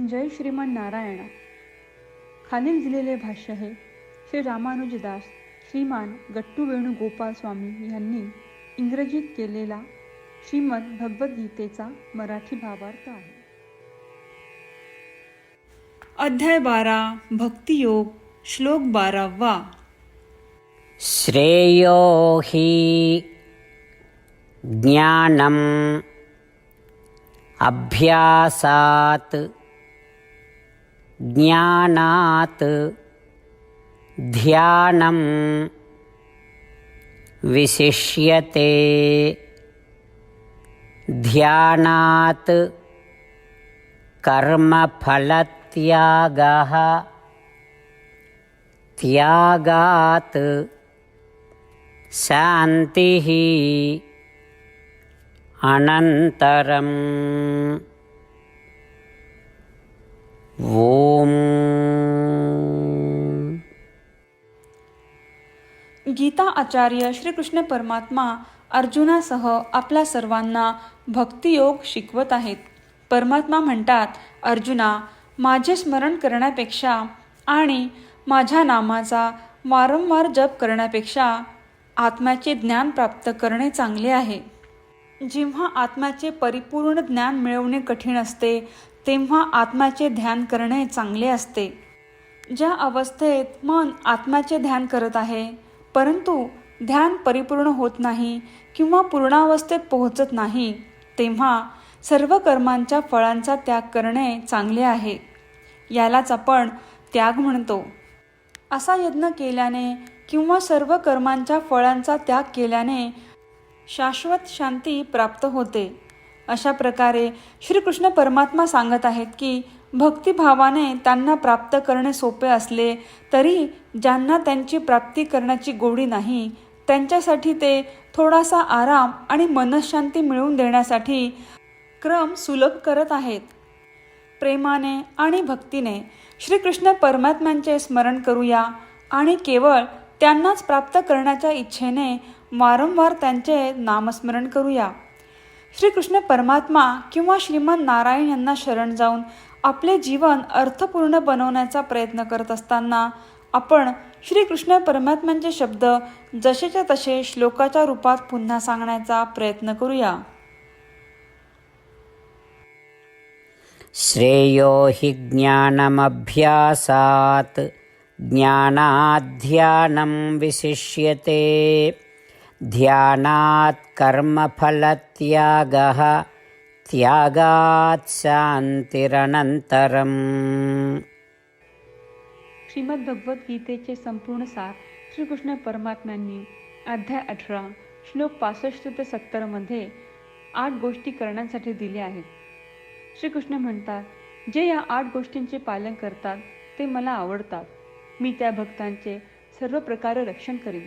जय श्रीमन नारायण खालील दिलेले भाष्य हे श्री रामानुजदास श्रीमान गट्टू वेणुगोपाल स्वामी यांनी इंग्रजीत केलेला श्रीमद भगवद्गीतेचा मराठी भावार्थ आहे. अध्याय बारा भक्तियोग श्लोक बारावा. श्रेयो हि ज्ञानम अभ्यासात् ज्ञानात् ध्यानं विशिष्यते। ध्यानात् कर्मफलत्यागः त्यागात् शान्तिः अनन्तरम् ओम गीता आचार्य श्रीकृष्ण परमात्मा अर्जुनासह आपल्या सर्वांना भक्तियोग शिकवत आहेत. परमात्मा म्हणतात अर्जुना माझे स्मरण करण्यापेक्षा आणि माझ्या नामाचा वारंवार जप करण्यापेक्षा आत्म्याचे ज्ञान प्राप्त करणे चांगले आहे. जेव्हा आत्म्याचे परिपूर्ण ज्ञान मिळवणे कठीण असते तेव्हा आत्म्याचे ध्यान करणे चांगले असते. ज्या अवस्थेत मन आत्म्याचे ध्यान करत आहे परंतु ध्यान परिपूर्ण होत नाही किंवा पूर्णावस्थेत पोहोचत नाही तेव्हा सर्व कर्मांच्या फळांचा त्याग करणे चांगले आहे. यालाच आपण त्याग म्हणतो. असा यत्न केल्याने किंवा सर्व कर्मांच्या फळांचा त्याग केल्याने शाश्वत शांती प्राप्त होते. अशा प्रकारे श्रीकृष्ण परमात्मा सांगत आहेत की भक्तिभावाने त्यांना प्राप्त करणे सोपे असले तरी ज्यांना त्यांची प्राप्ती करण्याची गोडी नाही त्यांच्यासाठी ते थोडासा आराम आणि मनशांती मिळवून देण्यासाठी क्रम सुलभ करत आहेत. प्रेमाने आणि भक्तीने श्रीकृष्ण परमात्म्यांचे स्मरण करूया आणि केवळ त्यांनाच प्राप्त करण्याच्या इच्छेने वारंवार त्यांचे नामस्मरण करूया. श्रीकृष्ण परमात्मा किंवा श्रीमान नारायण यांना शरण जाऊन आपले जीवन अर्थपूर्ण बनवण्याचा प्रयत्न करत असताना आपण श्रीकृष्ण परमात्म्यांचे शब्द जसेच्या तसे श्लोकाच्या रूपात पुन्हा सांगण्याचा प्रयत्न करूया. श्रेयो हि ज्ञानमभ्यासात ज्ञानाध्यानं विशिष्यते. ध्यानात् कर्मफलत्यागः त्यागात् शान्तिरनन्तरम्। श्रीमद्भगवद्गीतेचे संपूर्ण सार श्रीकृष्ण परमात्म्यांनी अध्याय अठरा श्लोक पासष्ट ते सत्तरमध्ये आठ गोष्टी करण्यासाठी दिल्या आहेत. श्रीकृष्ण म्हणतात जे या आठ गोष्टींचे पालन करतात ते मला आवडतात. मी त्या भक्तांचे सर्व प्रकारे रक्षण करीन.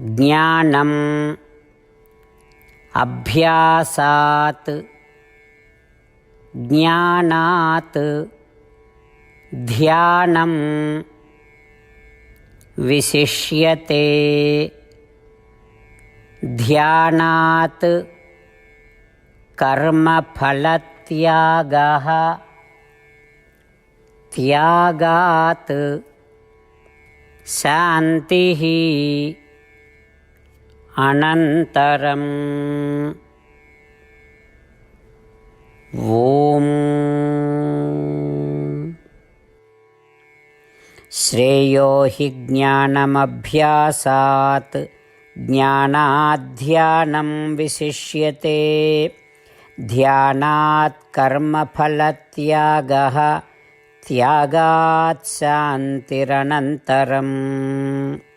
ज्ञानम् अभ्यासात् ज्ञानात् ध्यानं विशिष्यते। ध्यानात् कर्मफलत्यागः त्यागात् शान्तिः अनन्तरम्। ॐ श्रेयो हि ज्ञानमभ्यासात्। ज्ञानाध्यानं विशिष्यते। ध्यानात् कर्मफलत्यागः। त्यागात् शान्तिरनन्तरम्